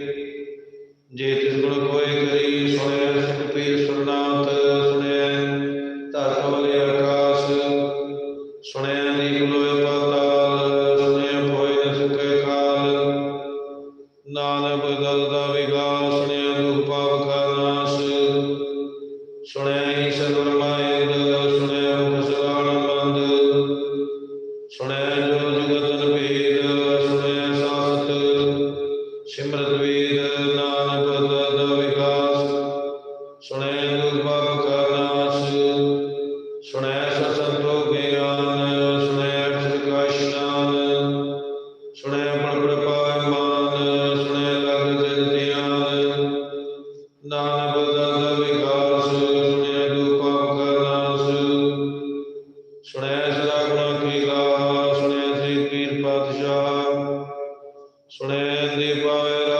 ਜੇ ਤਿਸ ਗੁਣ ਕੋਇ ਕਰੀ ਸੁਣੈ ਸੁਖ ਸੁਰਨਾਥ ਸੁਣੈ ਧਰਤ ਵਲੇ ਆਕਾਸ਼ ਸੁਣੈ ਨੀਕ ਲੋਇ ਪਾਤਾਲ ਸੁਣੈ ਹੋਇ ਨ ਸੁਖੈ ਕਾਲ ਨਾਨਕ ਦਲ ਦਾ ਵਿਗਾਸ ਸੁਣਿਆ ਦੁਖ ਪਾਪ ਕਾ ਨਾਸ਼। ਸੁਣਿਆ ਈਸ਼ਰ ਵਰਮਾਇੰਦ ਸੁਣਿਆ ਮੁਖ ਸਗਾਣ ਬੰਦ ਸੁਣਿਆ ਜੋ ਜੁਗਤ ਸਿਮਰਤ ਵੇਦ ਨਾਨਕ ਤਦ ਵਿਕਾਸ ਸੁਣੈ ਗੁਰ ਬਾਪ ਕਾ ਨਾਸ ਸੁਣੈ ਸਤਿ ਤੋ ਗਿਆਨ ਸੁਣੈ ਅਰਥ ਕਾ ਇਸ਼ਨਾਨ ਸੁਣੈ ਪੜ ਪੜ ਪਾਇਮਾਨ ਸੁਣੈ ਲਗ ਦਿਲ ਧਿਆਨ ਨਾਨਕ ਤਦ ਵਿਕਾਸ ਸੁਣੈ ਗੁਰ ਬਾਪ ਕਾ ਨਾਸ ਸੁਣੈ ਸਦਾ ਗੁਣਾ ਕੀ ਗਾ ਸੁਣੈ ਸ੍ਰੀ ਪੀਰ ਪਾਤਸ਼ਾਹ ਸੁਣੇ ਦੀ ਪਾਵੇ